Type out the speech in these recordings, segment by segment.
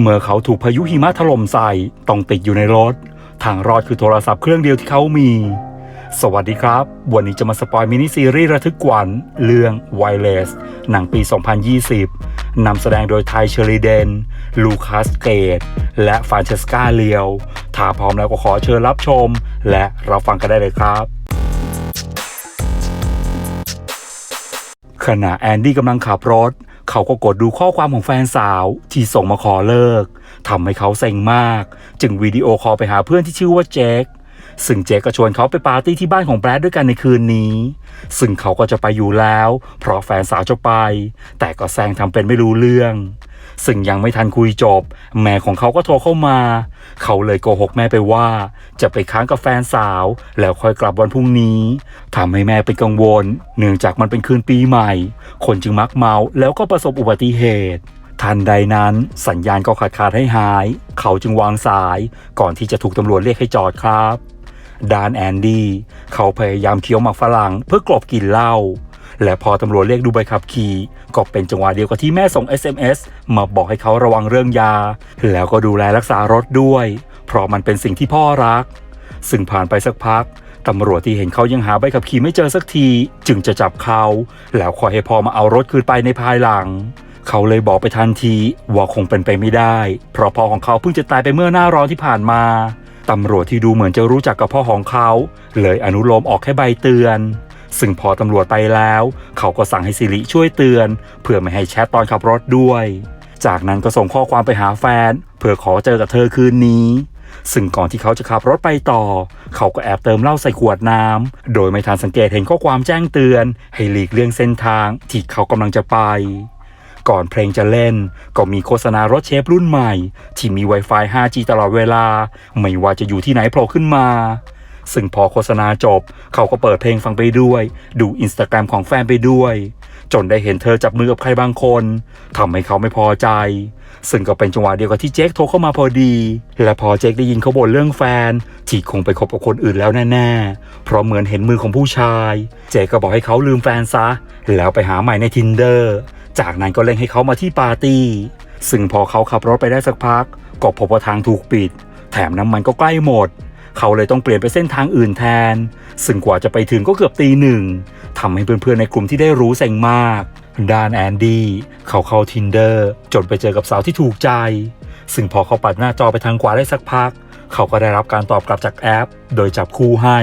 เมื่อเขาถูกพายุหิมะถล่มใส่ต้องติดอยู่ในรถ ทางรอดคือโทรศัพท์เครื่องเดียวที่เขามี สวัสดีครับ วันนี้จะมาสปอยมินิซีรีส์ระทึกขวัญเรื่อง Wireless หนังปี 2020 นำแสดงโดยไทยเชอรีเดน ลูคัสเกต และฟานเชสกาเลียว ถ้าพร้อมแล้วก็ขอเชิญรับชม และรับฟังกันได้เลยครับขณะแอนดี้กำลังขับรถ เขาก็กดดูข้อความของแฟนสาวที่ส่งมาขอเลิกทำให้เขาเซ็งมาก จึงวิดีโอคอลไปหาเพื่อนที่ชื่อว่าเจคซึ่งเจคก็ชวนเขาไปปาร์ตี้ที่บ้านของแบรดด้วยกันในคืนนี้ ซึ่งเขาก็จะไปอยู่แล้ว เพราะแฟนสาวจะไป แต่ก็แซงทำเป็นไม่รู้เรื่อง ซึ่งยังไม่ทันคุยจบ แม่ของเขาก็โทรเข้ามา เขาเลยโกหกแม่ไปว่า จะไปค้างกับแฟนสาว แล้วค่อยกลับวันพรุ่งนี้ทำให้แม่เป็นกังวล เนื่องจากมันเป็นคืนปีใหม่ คนจึงมักเมาแล้วก็ประสบอุบัติเหตุทันใดนั้นสัญญาณก็ขาดขาดให้หาย เขาจึงวางสายก่อนที่จะถูกตำรวจเรียกให้จอดครับดานแอนดี้เขาพยายามเคี้ยวหมากฝรั่งเพื่อกลบกลิ่นเหล้า และพอตำรวจเรียกดูใบขับขี่ก็เป็นจังหวะเดียวกับที่แม่ส่ง SMS มาบอกให้เขาระวังเรื่องยา แล้วก็ดูแลรักษารถด้วย เพราะมันเป็นสิ่งที่พ่อรัก ซึ่งผ่านไปสักพักตำรวจที่เห็นเขายังหาใบขับขี่ไม่เจอสักที จึงจะจับเขา แล้วคอยให้พ่อมาเอารถคืนไปในภายหลัง เขาเลยบอกไปทันทีว่าคงเป็นไปไม่ได้ เพราะพ่อของเขาเพิ่งจะตายไปเมื่อหน้าร้อนที่ผ่านมาตำรวจที่ดูเหมือนจะรู้จักกับพ่อของเขา เลยอนุโลมออกแค่ใบเตือน ซึ่งพอตำรวจไปแล้ว เขาก็สั่งให้สิริช่วยเตือน เพื่อไม่ให้แชทตอนขับรถด้วย จากนั้นก็ส่งข้อความไปหาแฟน เพื่อขอเจอกับเธอคืนนี้ ซึ่งก่อนที่เขาจะขับรถไปต่อ เขาก็แอบเติมเหล้าใส่ขวดน้ำโดยไม่ทันสังเกตเห็นข้อความแจ้งเตือน ให้หลีกเลี่ยงเส้นทางที่เขากำลังจะไปก่อนเพลงจะเล่น ก็มีโฆษณารถเชฟรุ่นใหม่ ที่มี Wi-Fi 5G ตลอดเวลา ไม่ว่าจะอยู่ที่ไหนโผล่ขึ้นมา ซึ่งพอโฆษณาจบ เขาก็เปิดเพลงฟังไปด้วย ดูอินสตาแกรมของแฟนไปด้วย จนได้เห็นเธอจับมือกับใครบางคนทำให้เขาไม่พอใจ ซึ่งก็เป็นจังหวะเดียวกับที่เจคโทรเข้ามาพอดี และพอเจคได้ยินเขาบ่นเรื่องแฟนที่คงไปคบกับคนอื่นแล้วแน่ๆ เพราะเหมือนเห็นมือของผู้ชาย เจคก็บอกให้เขาลืมแฟนซะ แล้วไปหาใหม่ใน tinder จากนั้นก็เร่งให้เขามาที่ปาร์ตี้ ซึ่งพอเขาขับรถไปได้สักพัก ก็พบว่าทางถูกปิด แถมน้ำมันก็ใกล้หมด เขาเลยต้องเปลี่ยนไปเส้นทางอื่นแทน ซึ่งกว่าจะไปถึงก็เกือบตีหนึ่งทำให้เพื่อนๆในกลุ่มที่ได้รู้เซ็งมาก ด้านแอนดี้เขาเข้า tinder จนไปเจอกับสาวที่ถูกใจ ซึ่งพอเขาปัดหน้าจอไปทางขวาได้สักพัก เขาก็ได้รับการตอบกลับจากแอป โดยจับคู่ให้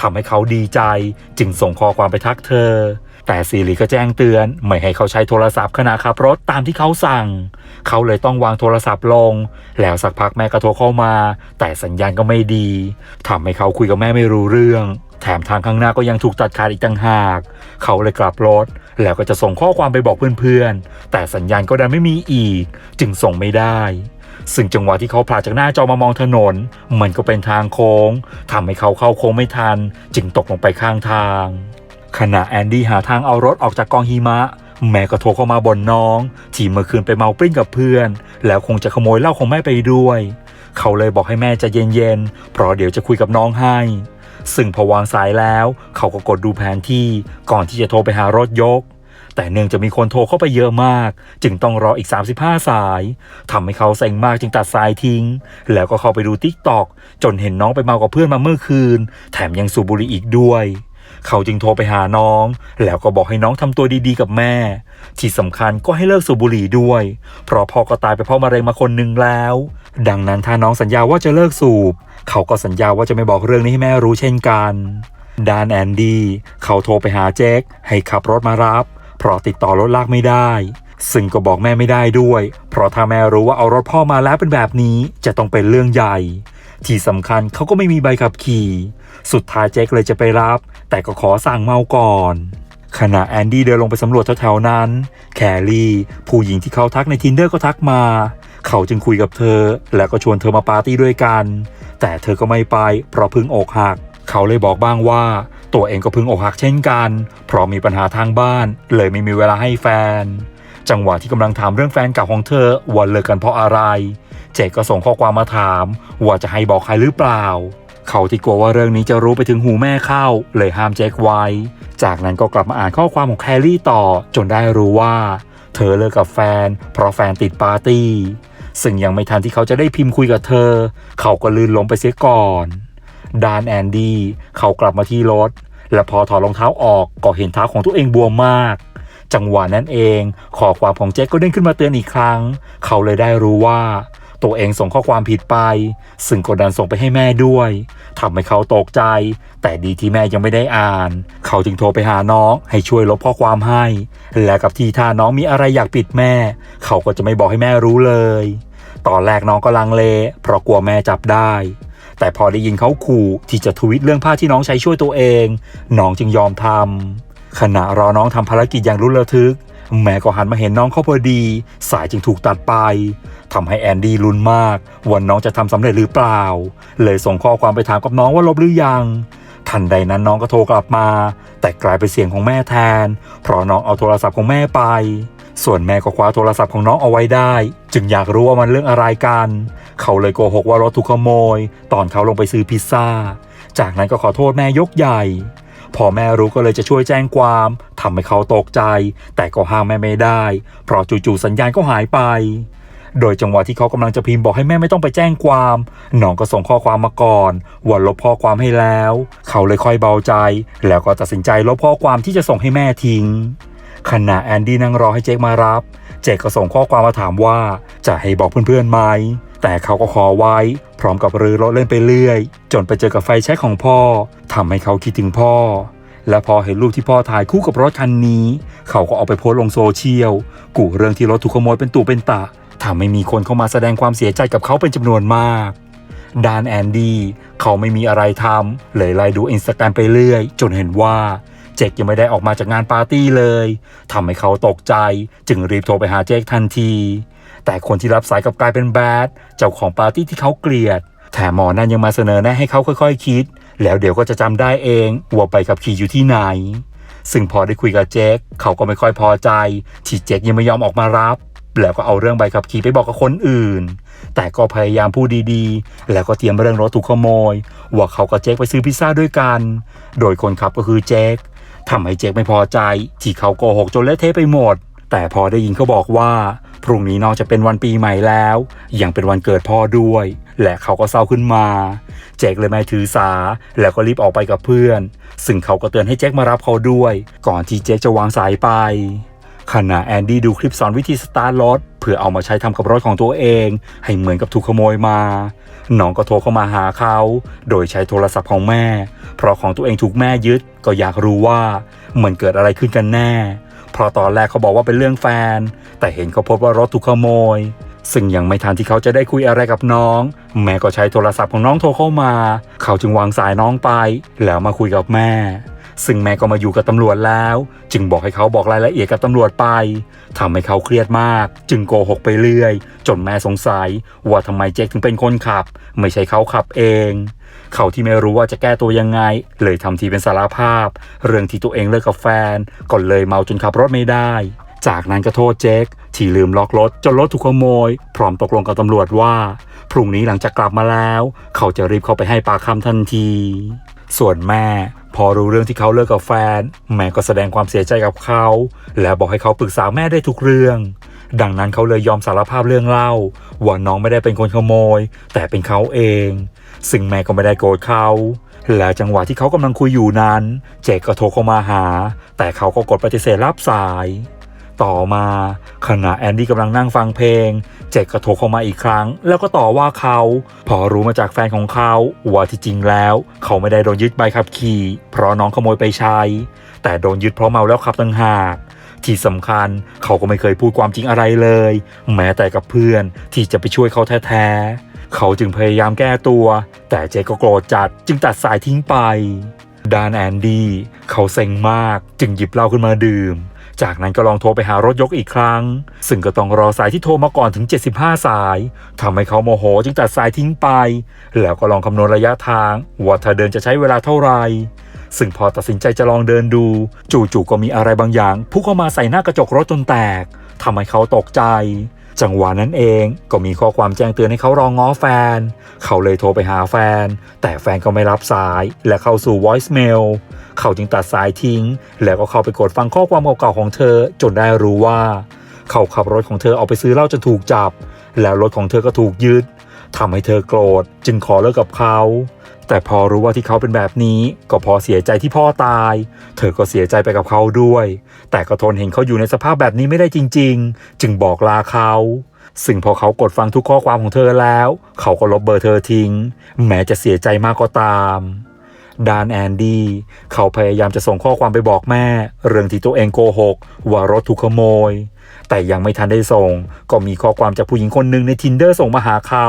ทำให้เขาดีใจ จึงส่งข้อความไปทักเธอ แต่ซีรีก็แจ้งเตือนไม่ให้เขาใช้โทรศัพท์ขณะขับรถตามที่เขาสั่ง เขาเลยต้องวางโทรศัพท์ลง แล้วสักพักแม่ก็โทรเข้ามา แต่สัญญาณก็ไม่ดีทำให้เขาคุยกับแม่ไม่รู้เรื่องแถมทางข้างหน้าก็ยังถูกตัดขาดอีกต่างหาก เขาเลยกลับรถ แล้วก็จะส่งข้อความไปบอกเพื่อนๆ แต่สัญญาณก็ดันไม่มีอีก จึงส่งไม่ได้ ซึ่งจังหวะที่เขาผลาจากหน้าจอมามองถนน มันก็เป็นทางโค้งทำให้เขาเข้าโค้งไม่ทัน จึงตกลงไปข้างทาง ขณะแอนดี้หาทางเอารถออกจากกองหิมะ แม่ก็โทรเข้ามาบ่นน้องที่เมื่อคืนไปเมาปริ้นกับเพื่อน แล้วคงจะขโมยเหล้าของแม่ไปด้วย เขาเลยบอกให้แม่ใจะเย็นๆเพราะเดี๋ยวจะคุยกับน้องให้ ซึ่งพอวางสายแล้ว เขาก็กดดูแผนที่ก่อนที่จะโทรไปหารถยก แต่เนื่องจะมีคนโทรเข้าไปเยอะมาก จึงต้องรออีก 35 สายทำให้เขาเซ็งมากจึงตัดสายทิ้ง แล้วก็เข้าไปดูทิกตอกจนเห็นน้องไปเมากับเพื่อนมาเมื่อคืน แถมยังสูบบุหรี่อีกด้วย เขาจึงโทรไปหาน้อง แล้วก็บอกให้น้องทำตัวดีๆกับแม่ ที่สำคัญก็ให้เลิกสูบบุหรี่ด้วย เพราะพ่อก็ตายไปเพราะมะเร็งมาคนหนึ่งแล้ว ดังนั้นถ้าน้องสัญญาว่าจะเลิกสูบ เขาก็สัญญาว่าจะไม่บอกเรื่องนี้ให้แม่รู้เช่นกันดานแอนดี้เขาโทรไปหาเจคให้ขับรถมารับ เพราะติดต่อรถลากไม่ได้ ซึ่งก็บอกแม่ไม่ได้ด้วย เพราะถ้าแม่รู้ว่าเอารถพ่อมาแล้วเป็นแบบนี้จะต้องเป็นเรื่องใหญ่ ที่สำคัญเขาก็ไม่มีใบขับขี่ สุดท้ายเจคเลยจะไปรับ แต่ก็ขอสั่งเมาก่อน ขณะแอนดี้เดินลงไปสำรวจแถวๆนั้น แคลรี่ ผู้หญิงที่เขาทักใน tinder ก็ทักมา เขาจึงคุยกับเธอ แล้วก็ชวนเธอมาปาร์ตี้ด้วยกัน แต่เธอก็ไม่ไป เพราะพิ่งอกหัก เขาเลยบอกบ้างว่า ตัวเองก็พิ่งอกหักเช่นกัน เพราะมีปัญหาทางบ้าน เลยไม่มีเวลาให้แฟนจังหวะที่กำลังถามเรื่องแฟนเก่าของเธอว่าเลิกกันเพราะอะไร เจคก็ส่งข้อความมาถาม ว่าจะให้บอกใครหรือเปล่า เขาที่กลัวว่าเรื่องนี้จะรู้ไปถึงหูแม่เข้า เลยห้ามเจคไว้ จากนั้นก็กลับมาอ่านข้อความของแคลรี่ต่อจนได้รู้ว่า เธอเลิกกับแฟน เพราะแฟนติดปาร์ตี้ ซึ่งยังไม่ทันที่เขาจะได้พิมพ์คุยกับเธอ เขาก็ลื่นล้มไปเสียก่อนดานแอนดี้เขากลับมาที่รถ และพอถอดรองเท้าออกก็เห็นเท้าของตัวเองบวมมาก จังหวะนั้นเองข้อความของแจ็คก็เด้งขึ้นมาเตือนอีกครั้ง เขาเลยได้รู้ว่า ตัวเองส่งข้อความผิดไป ซึ่งกดดันส่งไปให้แม่ด้วยทำให้เขาตกใจ แต่ดีที่แม่ยังไม่ได้อ่าน เขาจึงโทรไปหาน้องให้ช่วยลบข้อความให้ และกับทีท่าน้องมีอะไรอยากปิดแม่ เขาก็จะไม่บอกให้แม่รู้เลย ตอนแรกน้องก็ลังเล เพราะกลัวแม่จับได้ แต่พอได้ยินเขาขู่ที่จะทวิตเรื่องผ้าที่น้องใช้ช่วยตัวเอง น้องจึงยอมทำขณะรอน้องทำภารกิจอย่างรุนระทึก แม่ก็หันมาเห็นน้องเขาพอดี สายจึงถูกตัดไปทำให้แอนดี้ลุ้นมากว่าน้องจะทำสำเร็จหรือเปล่า เลยส่งข้อความไปถามกับน้องว่าลบหรือยังทันใดนั้นน้องก็โทรกลับมา แต่กลายเป็นเสียงของแม่แทน เพราะน้องเอาโทรศัพท์ของแม่ไป ส่วนแม่ก็คว้าโทรศัพท์ของน้องเอาไว้ได้ จึงอยากรู้ว่ามันเรื่องอะไรกัน เขาเลยโกหกว่ารถถูกขโมย ตอนเขาลงไปซื้อพิซซ่า จากนั้นก็ขอโทษแม่ยกใหญ่ พอแม่รู้ก็เลยจะช่วยแจ้งความ ทำให้เขาตกใจ แต่ก็ห้ามแม่ไม่ได้ เพราะจู่ๆสัญญาณก็หายไป โดยจังหวะที่เขากำลังจะพิมพ์บอกให้แม่ไม่ต้องไปแจ้งความน้องก็ส่งข้อความมาก่อนว่าลบข้อความให้แล้ว เขาเลยค่อยเบาใจ แล้วก็ตัดสินใจลบข้อความที่จะส่งให้แม่ทิ้งขณะแอนดี้นั่งรอให้เจคมารับ เจคก็ส่งข้อความมาถามว่าจะให้บอกเพื่อนๆไหม แต่เขาก็ขอไว้ พร้อมกับรื้อรถเล่นไปเรื่อย จนไปเจอกับไฟแช็กของพ่อทำให้เขาคิดถึงพ่อ และพอเห็นรูปที่พ่อถ่ายคู่กับรถคันนี้ เขาก็เอาไปโพสลงโซเชียลกูเรื่องที่รถถูกขโมยเป็นตู่เป็นตะทำให้มีคนเข้ามาแสดงความเสียใจกับเขาเป็นจำนวนมากดานแอนดี้เขาไม่มีอะไรทำเลยไล่ดูอินสตาแกรมไปเรื่อย จนเห็นว่าเจคยังไม่ได้ออกมาจากงานปาร์ตี้เลยทำให้เขาตกใจ จึงรีบโทรไปหาเจคทันที แต่คนที่รับสายกลับกลายเป็นแบดเจ้าของปาร์ตี้ที่เขาเกลียดแถมหมอนั่นยังมาเสนอแนะให้เขาค่อยๆ คิด แล้วเดี๋ยวก็จะจำได้เองว่าไปกับขี่อยู่ที่ไหน ซึ่งพอได้คุยกับเจคเขาก็ไม่ค่อยพอใจที่เจคยังไม่ยอมออกมารับ แล้วก็เอาเรื่องใบขับขี่ไปบอกกับคนอื่น แต่ก็พยายามพูดดีๆ แล้วก็เตรียมเรื่องรถถูกขโมย ว่าเขากับเจคไปซื้อพิซซ่าด้วยกัน โดยคนขับก็คือเจคทำให้เจคไม่พอใจ ที่เขาโกหกจนเละเทะไปหมด แต่พอได้ยินเขาบอกว่าพรุ่งนี้นอกจากเป็นวันปีใหม่แล้ว ยังเป็นวันเกิดพ่อด้วยและเขาก็เศร้าขึ้นมาเจคเลยไม่ถือสา แล้วก็รีบออกไปกับเพื่อน ซึ่งเขาก็เตือนให้เจคมารับเขาด้วย ก่อนที่เจคจะวางสายไปขณะแอนดี้ดูคลิปสอนวิธีสตาร์ทรถเพื่อเอามาใช้ทำกับรถของตัวเอง ให้เหมือนกับถูกขโมยมา น้องก็โทรเข้ามาหาเขา โดยใช้โทรศัพท์ของแม่ เพราะของตัวเองถูกแม่ยึดก็อยากรู้ว่ามันเกิดอะไรขึ้นกันแน่ เพราะตอนแรกเขาบอกว่าเป็นเรื่องแฟน แต่เห็นเขาพบว่ารถถูกขโมย ซึ่งยังไม่ทันที่เขาจะได้คุยอะไรกับน้อง แม่ก็ใช้โทรศัพท์ของน้องโทรเข้ามา เขาจึงวางสายน้องไป แล้วมาคุยกับแม่ ซึ่งแม่ก็มาอยู่กับตำรวจแล้ว จึงบอกให้เขาบอกรายละเอียดกับตำรวจไปทำให้เขาเครียดมาก จึงโกหกไปเรื่อย จนแม่สงสัย ว่าทำไมเจคถึงเป็นคนขับ ไม่ใช่เขาขับเองเขาที่ไม่รู้ว่าจะแก้ตัวยังไง เลยทำทีเป็นสารภาพ เรื่องที่ตัวเองเลิกกับแฟนก็เลยเมาจนขับรถไม่ได้ จากนั้นก็โทษเจคที่ลืมล็อกรถจนรถถูกขโมย พร้อมตกลงกับตำรวจว่า พรุ่งนี้หลังจากกลับมาแล้ว เขาจะรีบเข้าไปให้ปากคำทันที ส่วนแม่ พอรู้เรื่องที่เขาเลิกกับแฟน แม่ก็แสดงความเสียใจกับเขา และบอกให้เขาปรึกษาแม่ได้ทุกเรื่อง ดังนั้นเขาเลยยอมสารภาพเรื่องเล่าว่าน้องไม่ได้เป็นคนขโมย แต่เป็นเขาเอง ซึ่งแม่ก็ไม่ได้โกรธเขาและจังหวะที่เขากำลังคุยอยู่นั้น เจคก็โทรเข้ามาหา แต่เขาก็กดปฏิเสธรับสาย ต่อมา ขณะแอนดี้กำลังนั่งฟังเพลง เจคก็โทรเข้ามาอีกครั้ง แล้วก็ต่อว่าเขา พอรู้มาจากแฟนของเขาว่าที่จริงแล้ว เขาไม่ได้โดนยึดใบขับขี่ เพราะน้องขโมยไปใช้ แต่โดนยึดเพราะเมาแล้วขับต่างหากที่สำคัญเขาก็ไม่เคยพูดความจริงอะไรเลย แม้แต่กับเพื่อนที่จะไปช่วยเขาแท้ๆ เขาจึงพยายามแก้ตัว แต่เจก็โกรธจัดจึงตัดสายทิ้งไปดานแอนดี้เขาเซ็งมากจึงหยิบเหล้าขึ้นมาดื่ม จากนั้นก็ลองโทรไปหารถยกอีกครั้ง ซึ่งก็ต้องรอสายที่โทรมาก่อนถึง 75 สายทำให้เขาโมโหจึงตัดสายทิ้งไป แล้วก็ลองคำนวณระยะทาง ว่าถ้าเดินจะใช้เวลาเท่าไหร่ซึ่งพอตัดสินใจจะลองเดินดู จู่ๆก็มีอะไรบางอย่างพุ่งเข้ามาใส่หน้ากระจกรถจนแตกทำให้เขาตกใจ จังหวะนั้นเองก็มีข้อความแจ้งเตือนให้เขารองง้อแฟน เขาเลยโทรไปหาแฟน แต่แฟนก็ไม่รับสายและเข้าสู่ voicemail เขาจึงตัดสายทิ้ง แล้วก็เข้าไปกดฟังข้อความเก่าๆของเธอ จนได้รู้ว่า เขาขับรถของเธอออกไปซื้อเหล้าจนถูกจับ แล้วรถของเธอก็ถูกยึดทำให้เธอโกรธ จึงขอเลิกกับเขา แต่พอรู้ว่าที่เขาเป็นแบบนี้ ก็พอเสียใจที่พ่อตาย เธอก็เสียใจไปกับเขาด้วย แต่ก็ทนเห็นเขาอยู่ในสภาพแบบนี้ไม่ได้จริง ๆ จึงบอกลาเขาซึ่งพอเขากดฟังทุกข้อความของเธอแล้ว เขาก็ลบเบอร์เธอทิ้ง แม้จะเสียใจมากก็ตาม ดานแอนดี้เขาพยายามจะส่งข้อความไปบอกแม่ เรื่องที่ตัวเองโกหก ว่ารถถูกขโมย แต่ยังไม่ทันได้ส่ง ก็มีข้อความจากผู้หญิงคนหนึ่งใน tinder ส่งมาหาเขา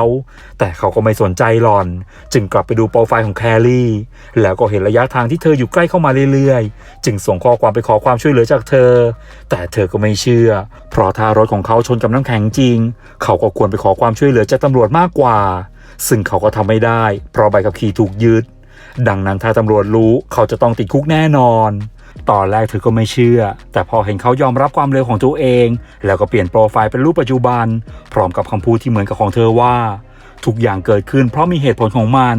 แต่เขาก็ไม่สนใจหลอน จึงกลับไปดูโปรไฟล์ของแคลรี่ แล้วก็เห็นระยะทางที่เธออยู่ใกล้เข้ามาเรื่อยๆ จึงส่งข้อความไปขอความช่วยเหลือจากเธอ แต่เธอก็ไม่เชื่อ เพราะถ้ารถของเขาชนกับน้ำแข็งจริง เขาก็ควรไปขอความช่วยเหลือจากตำรวจมากกว่า ซึ่งเขาก็ทำไม่ได้ เพราะใบขับขี่ถูกยึดดังนั้นถ้าตำรวจรู้เขาจะต้องติดคุกแน่นอน ตอนแรกเธอก็ไม่เชื่อ แต่พอเห็นเขายอมรับความเร็วของตัวเอง แล้วก็เปลี่ยนโปรไฟล์เป็นรูปปัจจุบัน พร้อมกับคำพูดที่เหมือนกับของเธอว่า ทุกอย่างเกิดขึ้นเพราะมีเหตุผลของมัน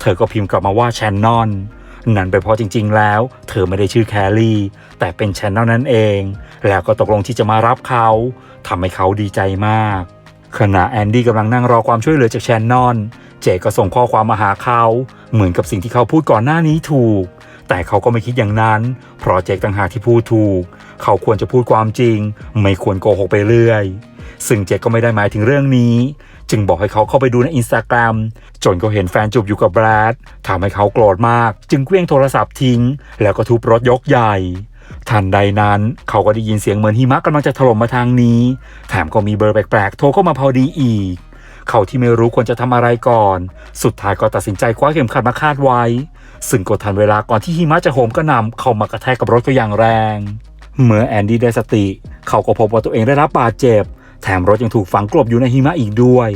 เธอก็พิมพ์กลับมาว่าแชนนอนนั่นเป็นเพราะจริงๆ แล้ว เธอไม่ได้ชื่อแคลรี่ แต่เป็นแชนนอนนั่นเอง แล้วก็ตกลงที่จะมารับเขาทำให้เขาดีใจมาก ขณะแอนดี้กำลังนั่งรอความช่วยเหลือจากแชนนอน เจก็ส่งข้อความมาหาเขา เหมือนกับสิ่งที่เขาพูดก่อนหน้านี้ถูก แต่เขาก็ไม่คิดอย่างนั้น เพราะเจคต่างหากที่พูดถูก เขาควรจะพูดความจริง ไม่ควรโกหกไปเรื่อย ซึ่งเจคก็ไม่ได้หมายถึงเรื่องนี้ จึงบอกให้เขาเข้าไปดูในอินสตาแกรมจนเขาเห็นแฟนจูบอยู่กับแบรดทำให้เขาโกรธมาก จึงเคลี้ยงโทรศัพท์ทิ้ง แล้วก็ทุบรถยกใหญ่ทันใดนั้นเขาก็ได้ยินเสียงเหมือนหิมะกำลังจะถล่มมาทางนี้ แถมก็มีเบอร์แปลกๆ โทรเข้ามาพอดีอีก เขาที่ไม่รู้ควรจะทำอะไรก่อน สุดท้ายก็ตัดสินใจคว้าเข็มขัดมาคาดไว้ ซึ่งก็ทันเวลาก่อนที่หิมะจะโหมกระหน่ำเข้ามากระแทกกับรถก็อย่างแรง เมื่อแอนดี้ได้สติ เขาก็พบว่าตัวเองได้รับบาดเจ็บ แถมรถยังถูกฝังกลบอยู่ในหิมะอีกด้วย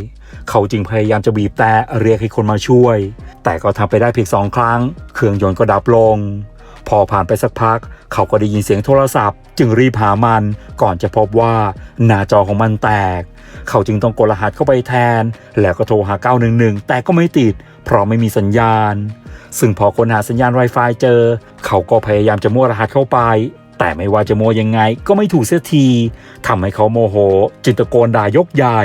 เขาจึงพยายามจะบีบแต่เรียกให้คนมาช่วย แต่ก็ทำไปได้เพียงสองครั้ง เครื่องยนต์ก็ดับลง พอผ่านไปสักพัก เขาก็ได้ยินเสียงโทรศัพท์ จึงรีบหามัน ก่อนจะพบว่าหน้าจอของมันแตก เขาจึงต้องกดรหัสเข้าไปแทน แล้วก็โทรหา 911 แต่ก็ไม่ติด เพราะไม่มีสัญญาณ ซึ่งพอค้นหาสัญญาณ Wi-Fi เจอ เขาก็พยายามจะมั่วรหัสเข้าไป แต่ไม่ว่าจะมั่วยังไงก็ไม่ถูกเสียทีทำให้เขาโมโหจึงตะโกนด่ายกใหญ่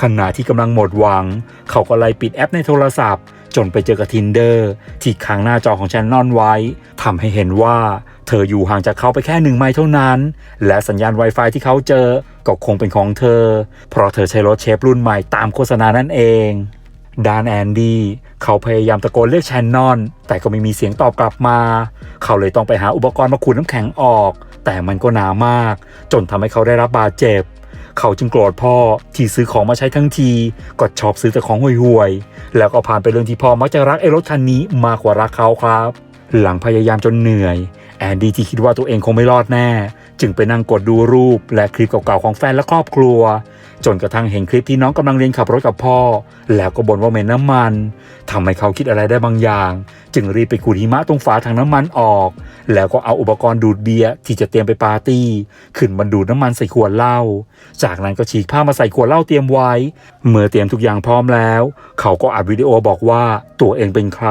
ขณะที่กำลังหมดหวัง เขาก็ไล่ปิดแอปในโทรศัพท์ จนไปเจอกับ Tinder ที่ค้างหน้าจอของแชนนอนไว้ทำให้เห็นว่าเธออยู่ห่างจากเขาไปแค่หนึ่งไมล์เท่านั้น และสัญญาณ Wi-Fi ที่เขาเจอก็คงเป็นของเธอ เพราะเธอใช้รถเชฟรุ่นใหม่ตามโฆษณานั่นเอง ดานแอนดี้เขาพยายามตะโกนเรียกแชนนอน แต่ก็ไม่มีเสียงตอบกลับมา เขาเลยต้องไปหาอุปกรณ์มาขูดน้ำแข็งออก แต่มันก็หนามาก จนทำให้เขาได้รับบาดเจ็บ เขาจึงโกรธพ่อที่ซื้อของมาใช้ทั้งทีก็ชอบซื้อแต่ของห่วยๆ แล้วก็ผ่านไปเรื่องที่พ่อมักจะรักไอ้รถคันนี้มากกว่ารักเขาครับ หลังพยายามจนเหนื่อย แอนดี้ที่คิดว่าตัวเองคงไม่รอดแน่ จึงไปนั่งกดดูรูปและคลิปเก่าๆของแฟนและครอบครัว จนกระทั่งเห็นคลิปที่น้องกำลังเรียนขับรถกับพ่อ แล้วก็บ่นว่าเหม็นน้ำมันทำให้เขาคิดอะไรได้บางอย่าง จึงรีบไปขูดหิมะตรงฝาถังน้ำมันออก แล้วก็เอาอุปกรณ์ดูดเบียร์ที่จะเตรียมไปปาร์ตี้ขึ้นบรรดูดน้ำมันใส่ขวดเหล้าจากนั้นก็ฉีกผ้ามาใส่ขวดเหล้าเตรียมไว้ เมื่อเตรียมทุกอย่างพร้อมแล้ว เขาก็อัดวิดีโอบอกว่าตัวเองเป็นใคร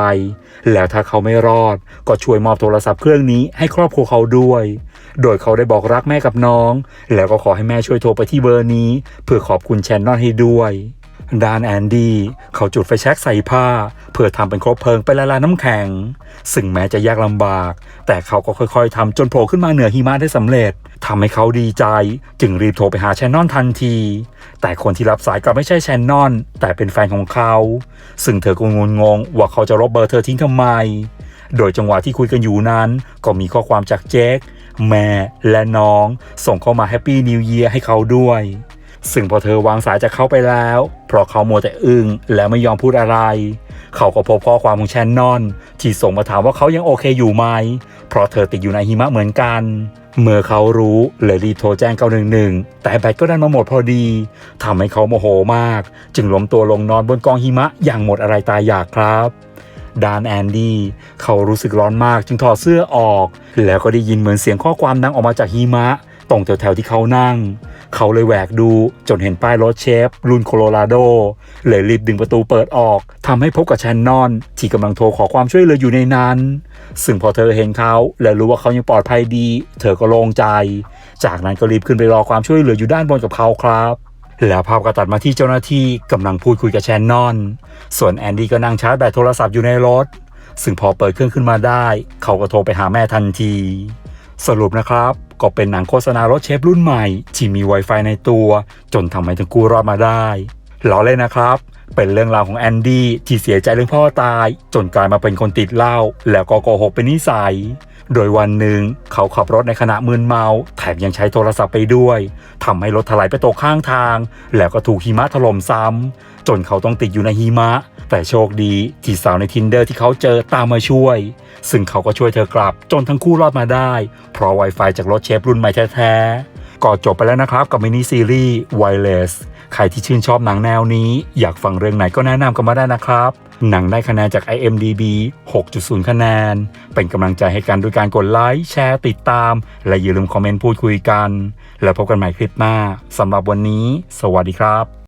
แล้วถ้าเขาไม่รอด ก็ช่วยมอบโทรศัพท์เครื่องนี้ให้ครอบครัวเขาด้วย โดยเขาได้บอกรักแม่กับน้อง แล้วก็ขอให้แม่ช่วยโทรไปที่เบอร์นี้ เพื่อขอบคุณแชนนอนให้ด้วย ด้านแอนดี้เขาจุดไฟแช็กใส่ผ้า เพื่อทำเป็นครบเพลิงไปละลายน้ำแข็ง ซึ่งแม้จะยากลำบาก แต่เขาก็ค่อยๆทำจนโผล่ขึ้นมาเหนือหิมะได้สำเร็จทำให้เขาดีใจ จึงรีบโทรไปหาแชนนอนทันที แต่คนที่รับสายกลับไม่ใช่แชนนอน แต่เป็นแฟนของเขา ซึ่งเธอก็งุนงงว่าเขาจะลบเบอร์เธอทิ้งทำไม โดยจังหวะที่คุยกันอยู่นั้น ก็มีข้อความจากเจคแม่และน้อง ส่งเข้ามาแฮปปี้นิวเยียร์ให้เขาด้วย ซึ่งพอเธอวางสายจากเขาไปแล้ว เพราะเขามัวแต่อึ้งและไม่ยอมพูดอะไร เขาก็พบข้อความของแชนนอน ที่ส่งมาถามว่าเขายังโอเคอยู่ไหม เพราะเธอติดอยู่ในหิมะเหมือนกัน เมื่อเขารู้เลยรีบโทรแจ้ง 911 แต่แบตก็ดันมาหมดพอดีทำให้เขาโมโหมาก จึงล้มตัวลงนอนบนกองหิมะอย่างหมดอะไรตายอยากครับดานแอนดี้เขารู้สึกร้อนมากจึงถอดเสื้อออก แล้วก็ได้ยินเหมือนเสียงข้อความดังออกมาจากหิมะ ตรงแถวๆที่เขานั่ง เขาเลยแหวกดูจนเห็นป้ายรถเชฟรุ่นโคโลราโดเลยรีบดึงประตูเปิดออกทำให้พบกับแชนนอน ที่กำลังโทรขอความช่วยเหลืออยู่ในนั้น ซึ่งพอเธอเห็นเขาและรู้ว่าเขายังปลอดภัยดี เธอก็โล่งใจ จากนั้นก็รีบขึ้นไปรอความช่วยเหลืออยู่ด้านบนกับเขาครับแล้วภาพก็ตัดมาที่เจ้าหน้าที่กำลังพูดคุยกับแชนนอน ส่วนแอนดี้ก็นั่งชาร์จแบตโทรศัพท์อยู่ในรถ ซึ่งพอเปิดเครื่องขึ้นมาได้ เขาก็โทรไปหาแม่ทันที สรุปนะครับ ก็เป็นหนังโฆษณารถเชฟรุ่นใหม่ ที่มี Wi-Fi ในตัว จนทำให้ทั้งคู่รอดมาได้ล้อเล่นนะครับ เป็นเรื่องราวของแอนดี้ที่เสียใจเรื่องพ่อตาย จนกลายมาเป็นคนติดเหล้าแล้วก็โกหกเป็นนิสัย โดยวันหนึ่งเขาขับรถในขณะมึนเมา แถมยังใช้โทรศัพท์ไปด้วยทำให้รถถลายไปตกข้างทาง แล้วก็ถูกหิมะถล่มซ้ำจนเขาต้องติดอยู่ในหิมะ แต่โชคดีที่สาวในทินเดอร์ที่เขาเจอตามมาช่วย ซึ่งเขาก็ช่วยเธอกลับ จนทั้งคู่รอดมาได้ เพราะ Wi-Fi จากรถเชฟรุ่นใหม่แท้ๆก็จบไปแล้วนะครับกับมินิซีรีส์ Wireless ใครที่ชื่นชอบหนังแนวนี้ อยากฟังเรื่องไหนก็แนะนำกันมาได้นะครับ หนังได้คะแนนจาก IMDB 6.0 คะแนน เป็นกำลังใจให้กันด้วยการกดไลค์ แชร์ติดตาม และอย่าลืมคอมเมนต์พูดคุยกัน แล้วพบกันใหม่คลิปหน้าสำหรับวันนี้ สวัสดีครับ